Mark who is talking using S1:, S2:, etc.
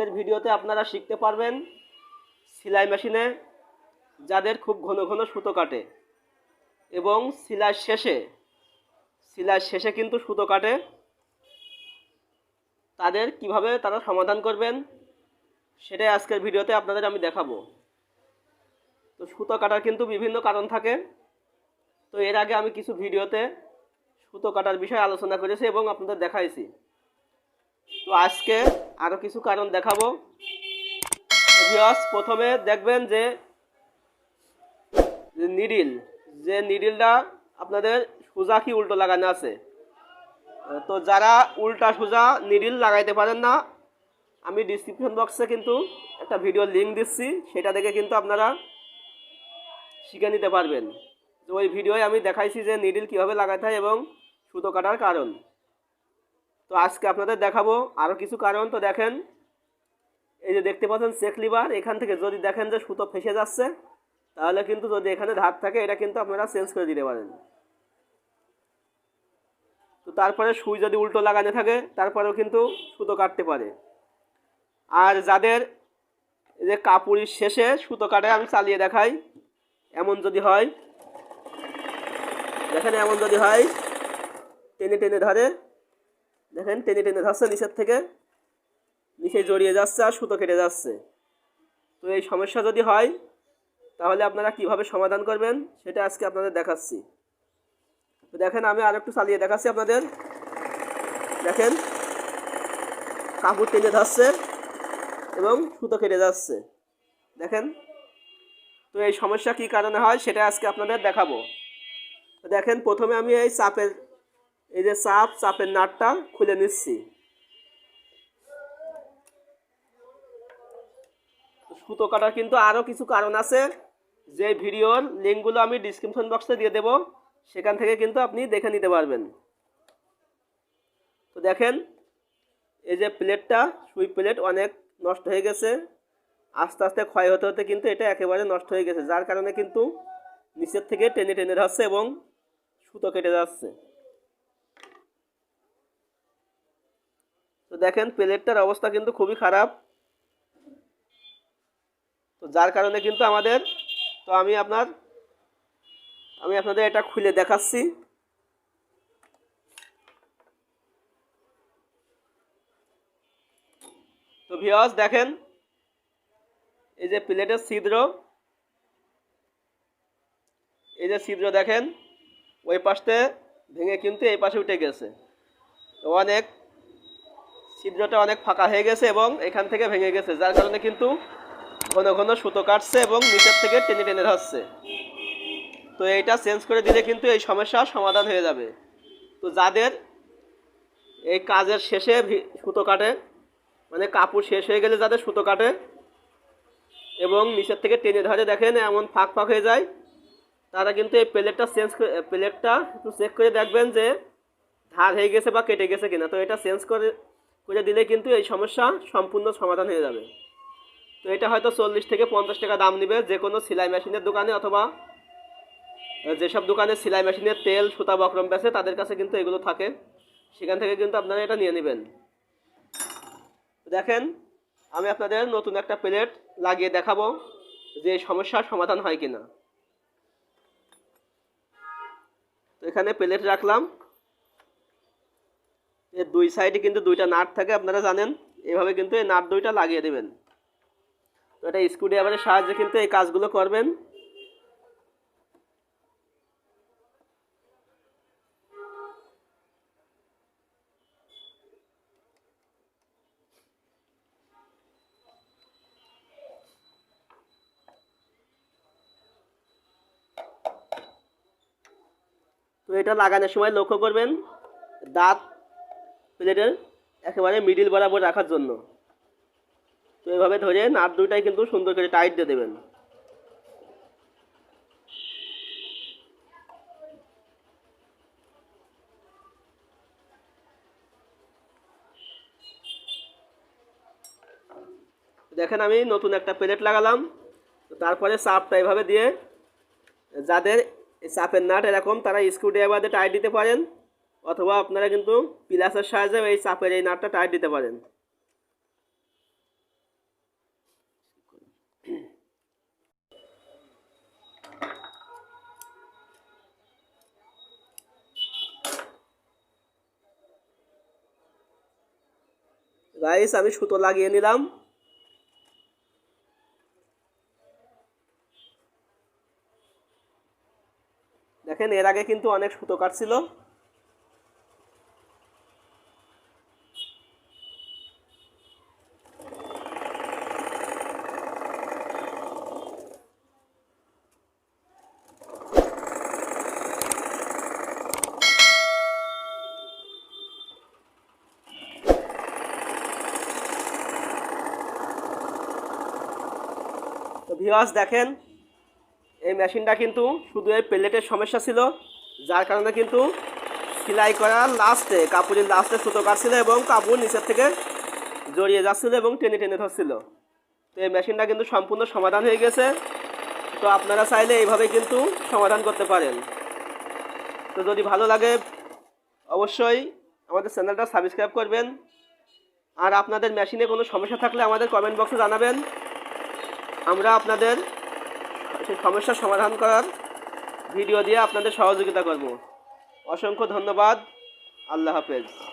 S1: আজকের ভিডিওতে আপনারা শিখতে পারবেন সেলাই মেশিনে যাদের খুব ঘন ঘন সুতো কাটে এবং সেলাই শেষে সেলাই শেষে কিন্তু সুতো কাটে। তাদের কীভাবে তারা সমাধান করবেন সেটাই আজকের ভিডিওতে আপনাদের আমি দেখাবো। তো সুতো কাটার কিন্তু বিভিন্ন কারণ থাকে। তো এর আগে আমি কিছু ভিডিওতে সুতো কাটার বিষয়ে আলোচনা করেছি এবং আপনাদের দেখাইছি। তো আজকে আরও কিছু কারণ দেখাবো। প্রথমে দেখবেন যে নিডিল যে নিডিলটা আপনাদের সোজা কি উল্টো লাগানো আছে? তো যারা উল্টা সোজা নিডিল লাগাইতে পারেন না, আমি ডিসক্রিপশন বক্সে কিন্তু একটা ভিডিও লিঙ্ক দিচ্ছি, সেটা দেখে কিন্তু আপনারা শিখে নিতে পারবেন। তো ওই ভিডিওয় আমি দেখাইছি যে নিডিল কীভাবে লাগাতে হয় এবং সুতো কাটার কারণ। তো আজকে আপনাদের দেখাবো আরও কিছু কারণ। তো দেখেন, এই যে দেখতে পাচ্ছেন চেক লিভার, এখান থেকে যদি দেখেন যে সুতো ফেসে যাচ্ছে, তাহলে কিন্তু যদি এখানে ধার থাকে, এটা কিন্তু আপনারা চেঞ্জ করে দিতে পারেন। তো তারপরে সুই যদি উল্টো লাগানো থাকে, তারপরেও কিন্তু সুতো কাটতে পারে। আর যাদের যে কাপড়ের শেষে সুতো কাটে, আমি চালিয়ে দেখাই। এমন যদি হয়, দেখেন এমন যদি হয়, টেনে টেনে ধরে। দেখেন, টেনে টেনে ধরছে নিচের থেকে। নিচে জড়িয়ে যাচ্ছে আর সুতো কেটে যাচ্ছে। তো এই সমস্যা যদি হয়, তাহলে আপনারা কীভাবে সমাধান করবেন, সেটা আজকে আপনাদের দেখাচ্ছি। তো দেখেন, আমি আর একটু চালিয়ে দেখাচ্ছি আপনাদের। দেখেন, কাপড় টেনে ধরছে এবং সুতো কেটে যাচ্ছে। দেখেন, তো এই সমস্যা কী কারণে হয়, সেটা আজকে আপনাদের দেখাবো। দেখেন, প্রথমে আমি এই চাপের এই যে চাপ চাপের নাটটা খুলে নিচ্ছি। সুতো কাটার কিন্তু আরও কিছু কারণ আছে। যে ভিডিওর লিঙ্কগুলো আমি ডিসক্রিপশন বক্সে দিয়ে দেব, সেখান থেকে কিন্তু আপনি দেখে নিতে পারবেন। তো দেখেন, এই যে প্লেটটা, সুই প্লেট অনেক নষ্ট হয়ে গেছে। আস্তে আস্তে ক্ষয় হতে হতে কিন্তু এটা একেবারে নষ্ট হয়ে গেছে, যার কারণে কিন্তু নিচের থেকে টেনে টেনে ধরছে এবং সুতো কেটে যাচ্ছে। দেখেন প্লেটটার অবস্থা কিন্তু খুবই খারাপ। তো যার কারণে কিন্তু আমাদের, তো আমি আপনার, আমি আপনাদের এটা খুলে দেখাচ্ছি। তো ভিওয়াস দেখেন, এই যে প্লেটের ছিদ্র, এই যে ছিদ্র দেখেন, ওই পাশতে ভেঙে কিন্তু এই পাশে উঠে গেছে। অনেক ছিদ্রটা অনেক ফাঁকা হয়ে গেছে এবং এখান থেকে ভেঙে গেছে, যার কারণে কিন্তু ঘন ঘন সুতো কাটছে এবং নিচের থেকে টেনে টেনে ধরছে। তো এইটা চেঞ্জ করে দিলে কিন্তু এই সমস্যার সমাধান হয়ে যাবে। তো যাদের এই কাজের শেষে সুতো কাটে মানে কাপড় শেষ হয়ে গেলে যাদের সুতো কাটে এবং নিচের থেকে টেনে ধরে দেখেন এমন ফাঁক ফাঁক হয়ে যায়, তারা কিন্তু এই প্লেটটা চেঞ্জ করে, প্লেটটা একটু চেক করে দেখবেন যে ধার হয়ে গেছে বা কেটে গেছে কিনা। তো এটা চেঞ্জ করে করে দিলে কিন্তু এই সমস্যা সম্পূর্ণ সমাধান হয়ে যাবে। তো এটা হয়তো চল্লিশ থেকে পঞ্চাশ টাকা দাম নেবে যে কোনো সেলাই মেশিনের দোকানে অথবা যেসব দোকানে সেলাই মেশিনের তেল, সুতা, বক্রম বেছে তাদের কাছে কিন্তু এগুলো থাকে। সেখান থেকে কিন্তু আপনারা এটা নিয়ে নেবেন। দেখেন, আমি আপনাদের নতুন একটা প্লেট লাগিয়ে দেখাবো যে সমস্যার সমাধান হয় কিনা। তো এখানে প্লেট রাখলাম। এর দুই সাইডে কিন্তু দুইটা নাট থাকে, আপনারা জানেন। এভাবে কিন্তু এই নাট দুইটা লাগিয়ে দেবেন। তো এটা স্ক্রুড্রাইভারের সাহায্যে কিন্তু এই কাজগুলো করবেন। তো এটা লাগানোর সময় লক্ষ্য করবেন, দাঁত প্লেটের একেবারে মিডিল বরাবর রাখার জন্য। তো এভাবে ধরে নাট দুইটাই কিন্তু সুন্দর করে টাইট দিয়ে দেবেন। দেখেন আমি নতুন একটা প্লেট লাগালাম। তারপরে চাপটা এভাবে দিয়ে যাদের চাপের নাট এরকম তারা স্ক্রুড্রাইভার দিয়ে টাইট দিতে পারেন। অথবা আপনারা কিন্তু পিলাসের সাহায্যে এই চাপের এই নাটটা টাইট দিতে পারেন। গাইস আমি সুতো লাগিয়ে নিলাম। দেখেন, এর আগে কিন্তু অনেক সুতো কাটছিল। ভিওয়াস দেখেন, এই মেশিনটা কিন্তু শুধু এই প্লেটের সমস্যা ছিল, যার কারণে কিন্তু সেলাই করার লাস্টে কাপড়ের লাস্টে সুতো কাটছিল এবং কাপড় নিচের থেকে জড়িয়ে যাচ্ছিল এবং টেনে টেনে ধরছিল। তো এই মেশিনটা কিন্তু সম্পূর্ণ সমাধান হয়ে গেছে। তো আপনারা চাইলে এইভাবে কিন্তু সমাধান করতে পারেন। তো যদি ভালো লাগে, অবশ্যই আমাদের চ্যানেলটা সাবস্ক্রাইব করবেন। আর আপনাদের মেশিনে কোনো সমস্যা থাকলে আমাদের কমেন্ট বক্সে জানাবেন। আমরা আপনাদের সেই সমস্যার সমাধান করার ভিডিও দিয়ে আপনাদের সহযোগিতা করব। অসংখ্য ধন্যবাদ। আল্লাহ হাফেজ।